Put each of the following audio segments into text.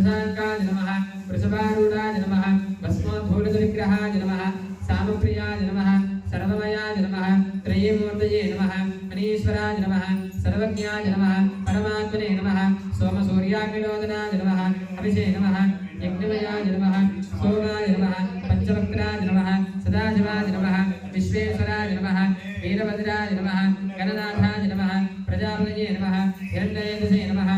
శశాంకాయ నమ వృషభారూఢాయ నమ భస్మోధూలిత విగ్రహాయ నమ సామప్రియాయ నమ సర్వమయాయ నమ త్రయీమూర్తయే నమ మనీశ్వరాయ నమ సర్వజ్ఞాయ నమ పరమాత్మనే నమ సోమసూర్యాగ్నిరోధనాయ నమ అభిషే నమ యజ్ఞమయాయ నమ సోమాయ నమ పంచవక్రాయ నమ సదాశివాయ నమ విశ్వేశ్వరాయ నమ వీరభద్రాయ నమ గణనాథాయ నమ ప్రజాపతయే నమ హిరణ్యయే నమ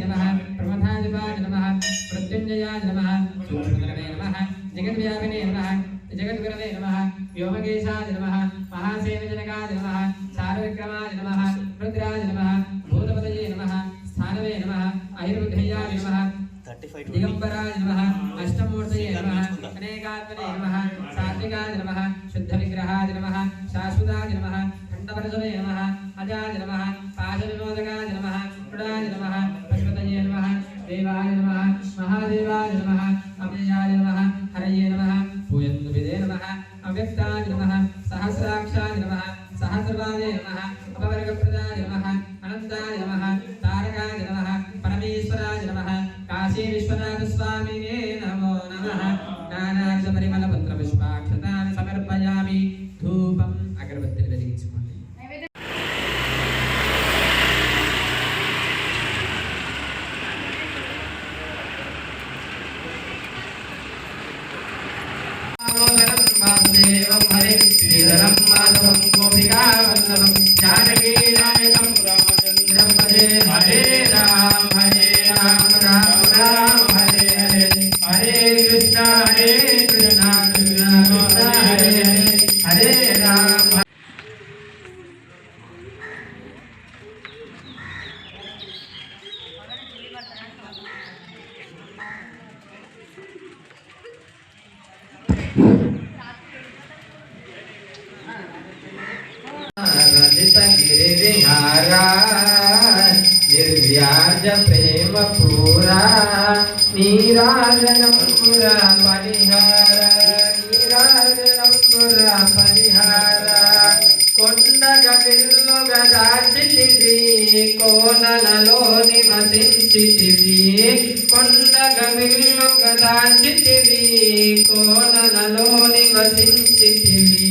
नमः प्रमथाधिपाय नमः मृत्युञ्जयाय नमः सूक्ष्मगुरवे नमः जगद्व्यापिने नमः जगद्गुरवे नमः व्योमकेशाय नमः महासेनजनकाय नमः सारविक्रमाय नमः रुद्राय नमः भूतपतये नमः स्थानवे नमः अहिर्बुद्धयाय नमः दिगम्बराय नमः अष्टमूर्तये नमः अनेकात्मने नमः सात्विकाय नमः రుద్రాక్షాయ నమ. సహస్రపాదాయ నమ. అపవర్గప్రదాయ నమ. అనంతాయ నమ. తారకాయ నమ. పరమేశ్వరాయ నమ. కాశీ విశ్వనాథ స్వామినే నమో నమ. నానాక్ష పరిమళ పత్ర పుష్పాక్షతాన్ని సమర్పయామి. ధూపం అగరబత్తిని వెలిగించుకోండి. దేవం శ్రీధరం మాధవం గోపికా వల్లభం జానకీ నాయకం రామచంద్రం భజే హరే రామ హరే రామ రామ రామ హరే హరే హరే కృష్ణ హరే కృష్ణ కృష్ణ కృష్ణ హరే హరే హరే రామ రజిత గిరి నిర్వ్యాజ ప్రేమ పూరా నీరాజనం పురా పరిహార నీరాజనం పురా పరిహార కొండగ విల్లుగ దాచితివి కోనలలో నివసించితివి కొండగ విల్లుగ దాచితివి కోనలలో నివసించితివి.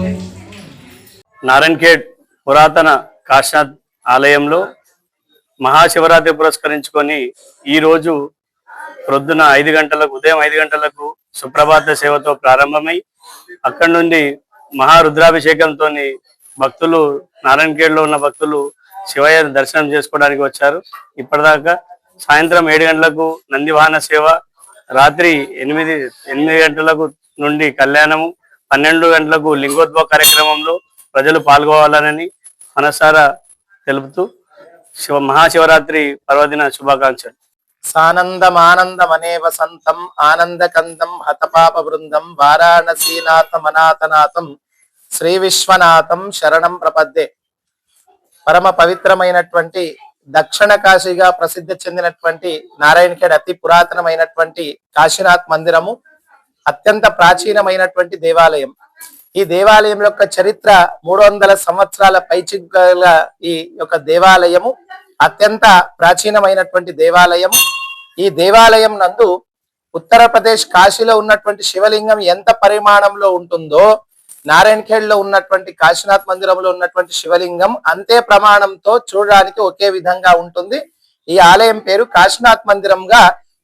నారాయణఖేడ్ పురాతన కాశీనాథ్ ఆలయంలో మహాశివరాత్రి పురస్కరించుకొని ఈ రోజు ప్రొద్దున ఐదు గంటలకు ఉదయం ఐదు గంటలకు సుప్రభాత సేవతో ప్రారంభమై అక్కడి నుండి మహారుద్రాభిషేకంతో భక్తులు నారాయణఖేడ్లో ఉన్న భక్తులు శివయ్య దర్శనం చేసుకోవడానికి వచ్చారు. ఇప్పటిదాకా సాయంత్రం ఏడు గంటలకు నంది వాహన సేవ రాత్రి ఎనిమిది ఎనిమిది గంటలకు నుండి కళ్యాణము పన్నెండు గంటలకు లింగోద్భవ కార్యక్రమంలో ప్రజలు పాల్గొవాలని మనసారా తెలుపుతూ శివ మహాశివరాత్రి పర్వదిన శుభాకాంక్షలు. సానందమానందమనేవ సంతం ఆనందకందం హతపాప బృందం వారాణసీనాథమనాథనాథం శ్రీ విశ్వనాథం శరణం ప్రపద్దే. పరమ పవిత్రమైనటువంటి దక్షిణ కాశీగా ప్రసిద్ధి చెందినటువంటి నారాయణఖేడ్ అతి పురాతనమైనటువంటి కాశీనాథ్ మందిరము అత్యంత ప్రాచీనమైనటువంటి దేవాలయం. ఈ దేవాలయం యొక్క చరిత్ర మూడు వందల సంవత్సరాల పైచిగల ఈ యొక్క దేవాలయము. అత్యంత ప్రాచీనమైనటువంటి దేవాలయం ఈ దేవాలయం నందు ఉత్తరప్రదేశ్ కాశీలో ఉన్నటువంటి శివలింగం ఎంత పరిమాణంలో ఉంటుందో నారాయణఖేడ్లో ఉన్నటువంటి కాశీనాథ్ మందిరంలో ఉన్నటువంటి శివలింగం అంతే ప్రమాణంతో చూడడానికి ఒకే విధంగా ఉంటుంది. ఈ ఆలయం పేరు కాశీనాథ్ మందిరంగా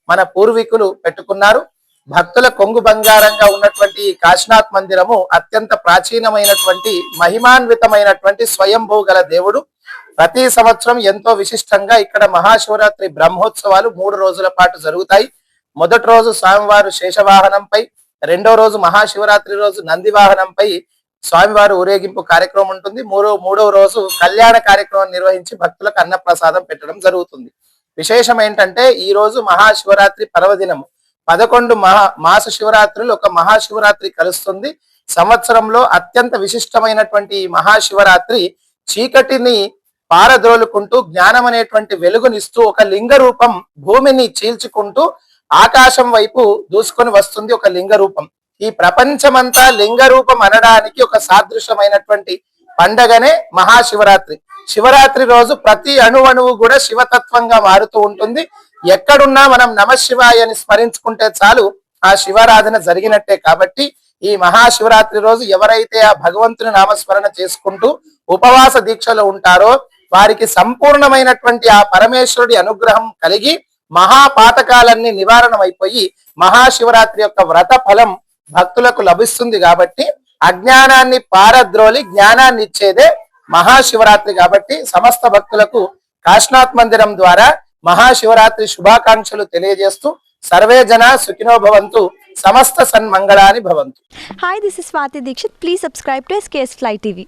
మన పూర్వీకులు పెట్టుకున్నారు. భక్తుల కొంగు బంగారంగా ఉన్నటువంటి ఈ కాశీనాథ్ మందిరము అత్యంత ప్రాచీనమైనటువంటి మహిమాన్వితమైనటువంటి స్వయంభూ గల దేవుడు. ప్రతి సంవత్సరం ఎంతో విశిష్టంగా ఇక్కడ మహాశివరాత్రి బ్రహ్మోత్సవాలు మూడు రోజుల పాటు జరుగుతాయి. మొదటి రోజు స్వామివారు శేషవాహనంపై రెండో రోజు మహాశివరాత్రి రోజు నంది వాహనంపై స్వామివారు ఊరేగింపు కార్యక్రమం ఉంటుంది. మూడో మూడవ రోజు కళ్యాణ కార్యక్రమం నిర్వహించి భక్తులకు అన్నప్రసాదం పెట్టడం జరుగుతుంది. విశేషం ఏంటంటే ఈ రోజు మహాశివరాత్రి పర్వదినము. పదకొండు మహా మాస శివరాత్రులు ఒక మహాశివరాత్రి కలుస్తుంది. సంవత్సరంలో అత్యంత విశిష్టమైనటువంటి ఈ మహాశివరాత్రి చీకటిని పారద్రోలుకుంటూ జ్ఞానం అనేటువంటి వెలుగునిస్తూ ఒక లింగ రూపం భూమిని చీల్చుకుంటూ ఆకాశం వైపు దూసుకొని వస్తుంది ఒక లింగ రూపం ఈ ప్రపంచమంతా లింగ రూపం అనడానికి ఒక సాదృశ్యమైనటువంటి పండగనే మహాశివరాత్రి. శివరాత్రి రోజు ప్రతి అణువణువు కూడా శివతత్వంగా మారుతూ ఉంటుంది. ఎక్కడున్నా మనం నమశివాయ అని స్మరించుకుంటే చాలు ఆ శివారాధన జరిగినట్టే కాబట్టి ఈ మహాశివరాత్రి రోజు ఎవరైతే ఆ భగవంతుని నామస్మరణ చేసుకుంటూ ఉపవాస దీక్షలో ఉంటారో వారికి సంపూర్ణమైనటువంటి ఆ పరమేశ్వరుడి అనుగ్రహం కలిగి మహాపాతకాలన్నీ నివారణమైపోయి అయిపోయి మహాశివరాత్రి యొక్క వ్రత ఫలం భక్తులకు లభిస్తుంది కాబట్టి అజ్ఞానాన్ని పారద్రోలి జ్ఞానాన్ని ఇచ్చేదే మహాశివరాత్రి కాబట్టి సమస్త భక్తులకు కాశీనాథ్ మందిరం ద్వారా మహాశివరాత్రి శుభాకాంక్షలు తెలియజేస్తూ సర్వే జన సుఖినో భవంతు సమస్త సన్మంగళాని భవంతు. Hi this is Swathi Dixit please subscribe to SKS fly TV